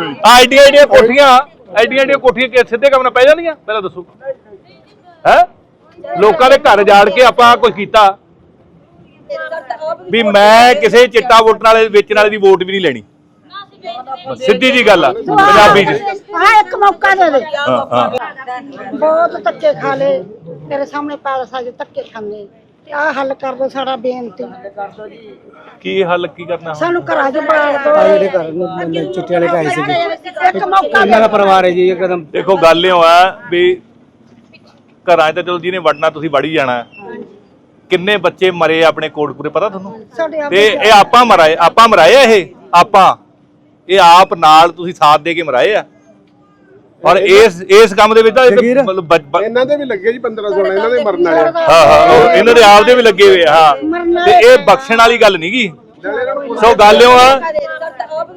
ਆਈਡੀਆਂ ਆਈਡੀਆਂ ਕੋਠੀਆਂ ਆਈਡੀਆਂ ਆਈਡੀਆਂ ਕੋਠੀਆਂ ਕਿ ਸਿੱਧੇ ਕੰਮ ਨਾਲ ਪੈ ਜਾਂਦੀਆਂ? ਪਹਿਲਾਂ ਦੱਸੋ। ਹੈ? ਲੋਕਾਂ ਦੇ ਘਰ ਜਾੜ ਕੇ ਆਪਾਂ ਕੁਝ ਕੀਤਾ। ਵੀ ਮੈਂ ਕਿਸੇ ਚਿੱਟਾ ਵੋਟਰ ਵਾਲੇ ਵੇਚਣ ਵਾਲੇ ਦੀ ਵੋਟ ਵੀ ਨਹੀਂ ਲੈਣੀ। ਸਿੱਧੀ ਜੀ ਗੱਲ ਆ ਪੰਜਾਬੀ ਚ। ਹਾਂ ਇੱਕ ਮੌਕਾ ਦੇ ਦੇ। ਹਾਂ ਹਾਂ। ਬਹੁਤ ਧੱਕੇ ਖਾ ਲਏ। ਤੇਰੇ ਸਾਹਮਣੇ ਪੈਲਸ ਆ ਧੱਕੇ ਖਾਂਦੇ। ਤੇ ਆਹ ਹੱਲ ਕਰ ਦੋ ਸਾਡਾ ਬੇਨਤੀ। ਕੀ ਹੱਲ ਕੀ ਕਰਨਾ ਸਾਨੂੰ ਘਰਾਂ 'ਚ ਬਾੜ ਦੋ। ਜਿਹੜੇ ਘਰ ਨੂੰ ਚਿੱਟੇ ਵਾਲੇ ਢਾਏ ਸੀਗੇ। ਇੱਕ ਮੌਕਾ ਇਹਨਾਂ ਦਾ ਪਰਿਵਾਰ ਹੈ ਜੀ ਇੱਕਦਮ ਦੇਖੋ ਗੱਲ ਇਹ ਆ ਵੀ ਘਰਾਂ 'ਚ ਤਾਂ ਚਲੋ ਜਿਹਨੇ ਵੜਨਾ ਤੁਸੀਂ ਵੜੀ ਜਾਣਾ। ਕਿੰਨੇ ਬੱਚੇ ਮਰੇ ਆਪਣੇ ਕੋਟਪੂਰੇ ਪਤਾ ਤੁਹਾਨੂੰ? ਸਾਡੇ ਤੇ ਇਹ ਆਪਾਂ ਮਰਾਏ ਆਪਾਂ ਮਰਾਏ ਆ ਇਹ? ਆਪਾਂ? ਇਹ ਆਪ ਨਾਲ ਤੁਸੀਂ ਸਾਥ ਦੇ ਕੇ ਮਰਾਏ ਆ? ਔਰ ਇਸ ਇਸ ਕੰਮ ਦੇ ਵਿੱਚ ਤਾਂ ਇਹ। ਮਤਲਬ ਬ- ਬ- ਇਹਨਾਂ ਦੇ ਵੀ ਲੱਗੇ ਜੀ 15 16 ਇਹਨਾਂ ਦੇ ਮਰਨ ਵਾਲੇ। ਆ। ਹਾਂ ਹਾਂ ਉਹ ਇਹਨਾਂ ਦੇ ਆਪ ਦੇ ਵੀ ਲੱਗੇ ਹੋਏ ਆ ਹਾਂ। ਤੇ ਇਹ ਬਖਸ਼ਣ ਵਾਲੀ ਗੱਲ ਨਹੀਂਗੀ ਸੋ ਗੱਲ ਇਹ ਆ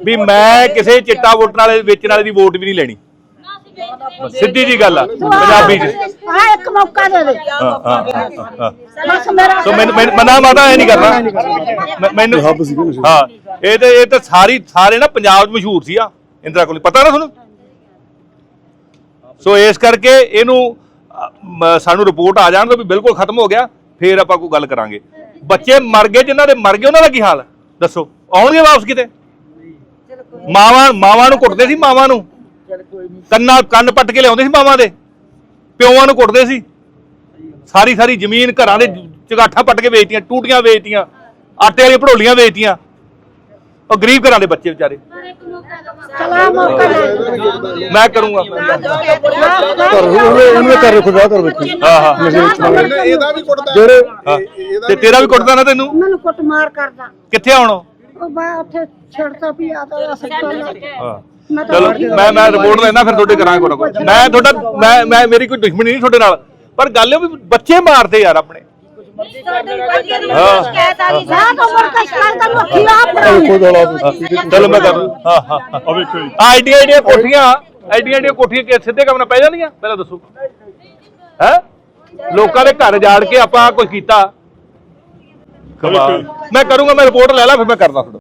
ਵੀ ਮੈਂ ਕਿਸੇ ਚਿੱਟਾ ਵੋਟਰ ਵਾਲੇ ਵੇਚਣ ਵਾਲੇ ਦੀ ਵੋਟ ਵੀ ਨਹੀਂ ਲੈਣੀ। ਸਿੱਧੀ ਜੀ ਗੱਲ ਆ ਪੰਜਾਬੀ ਚ। ਹਾਂ ਇੱਕ ਮੌਕਾ ਦੇ ਦੇ। ਹਾਂ ਹਾਂ ਹਾਂ, ਹਾਂ। ਬਸ ਮੇਰਾ ਸੋ ਮੈਨੂੰ ਮੈਨੂੰ- ਮਨਾ ਮਾਤਾ ਐ ਨਹੀਂ ਕਰਨਾ। ਮੈਂ- ਮੈਨੂੰ ਹਾਂ ਇਹ ਤੇ ਇਹ ਤਾਂ ਸਾਰੀ ਸਾਰੇ ਨਾ ਪੰਜਾਬ 'ਚ ਮਸ਼ਹੂਰ ਸੀ ਆ ਇੰਦਰਾ ਕੋਲ। ਪਤਾ ਨਾ ਤੁਹਾਨੂੰ? ਸੋ ਇਸ ਕਰਕੇ ਇਹਨੂੰ ਸਾਨੂੰ ਰਿਪੋਰਟ ਆ ਜਾਣ ਤੋਂ ਵੀ ਬਿਲਕੁਲ ਖਤਮ ਹੋ ਗਿਆ, ਫੇਰ ਆਪਾਂ ਕੋਈ ਗੱਲ ਕਰਾਂਗੇ। ਬੱਚੇ ਮਰ ਗਏ, ਜਿਨ੍ਹਾਂ ਦੇ ਮਰ ਗਏ, ਉਹਨਾਂ ਦਾ ਕੀ ਹਾਲ? ਦੱਸੋ, ਆਉਣਗੇ ਵਾਪਸ ਕਿਤੇ? ਮਾਵਾਂ ਮਾਵਾਂ ਨੂੰ ਕੁੱਟਦੇ ਸੀ ਮਾਵਾਂ ਨੂੰ? ਕੰਨਾਂ, ਕੰਨ ਪੱਟ ਕੇ ਲਿਆਉਂਦੇ ਸੀ ਮਾਵਾਂ ਦੇ? ਪਿਓਾਂ ਨੂੰ ਕੁੱਟਦੇ ਸੀ? ਸਾਰੀ ਸਾਰੀ ਜ਼ਮੀਨ ਘਰਾਂ ਦੇ ਚਗਾਠਾਂ ਪੱਟ ਕੇ ਵੇਚਤੀਆਂ, ਟੂਟੀਆਂ ਵੇਚਤੀਆਂ, ਆਟੇ ਵਾਲੀਆਂ ਭੜੋਲੀਆਂ ਵੇਚਤੀਆਂ। ਉਹ ਗਰੀਬ ਘਰਾਂ ਦੇ ਬੱਚੇ ਵਿਚਾਰੇ। ਚਲਾ ਮੌਕਾ ਮੈਂ ਕਰੂੰਗਾ। ਉਹਨੂੰ ਕਰ ਰੱਖੋ ਵਿਆਹ ਕਰ ਰੱਖੋ। ਹਾਂ ਹਾਂ। ਇਹਦਾ- ਵੀ ਕੁੱਟਦਾ। ਜਿਹੜੇ ਹਾਂ। ਤੇ ਤੇਰਾ ਵੀ ਕੁੱਟਦਾ ਨਾ ਤੈਨੂੰ? ਮੈਨੂੰ ਕੁੱਟਮਾਰ ਕਰਦਾ। ਕਿੱਥੇ ਆਉਣਾ ਉਹ? ਬਾ ਉੱਥੇ ਛੱਡਦਾ ਵੀ ਆ ਤਾਂ ਹਸਪਤਾਲ ਹਾਂ। ਮੈਂ ਚਲੋ ਮੈਂ ਮੈਂ ਰਿਪੋਰਟ ਲੈਣਾ ਫਿਰ ਤੁਹਾਡੇ ਕਰਾਂਗੇ ਕੋਈ ਨਾ ਕੋਈ ਮੈਂ ਤੁਹਾਡਾ ਮੈਂ ਮੈਂ ਮੇਰੀ ਕੋਈ ਦੁਸ਼ਮਣੀ ਨਹੀਂ ਤੁਹਾਡੇ ਨਾਲ। ਪਰ ਗੱਲ ਇਹ ਵੀ ਬੱਚੇ ਮਾਰਦੇ ਯਾਰ ਆਪਣੇ। ਤਾਂ ਆਪ ਚਲੋ ਮੈਂ ਕਰ ਹਾਂ ਹਾਂ ਆ ਵੇਖੋ ਆਈਡੀਆ ਆਈਡੀਆ ਕੋਠੀਆਂ ਆਈਡੀਆ ਆਈਡੀਆ ਕੋਠੀਆਂ ਕਿ ਸਿੱਧੇ ਕੰਮ ਨਾਲ ਪੈ ਜਾਂਦੀਆਂ? ਪਹਿਲਾਂ ਦੱਸੋ। ਹੈ? ਲੋਕਾਂ ਦੇ ਘਰ ਜਾੜ ਕੇ ਆਪਾਂ ਕੁਝ ਕੀਤਾ? ਕਮਾਲ। ਮੈਂ ਕਰੂੰਗਾ ਮੈਂ ਰਿਪੋਰਟ ਲੈ ਲਾ ਫਿਰ ਮੈਂ ਕਰਦਾ ਤੁਹਾਡਾ।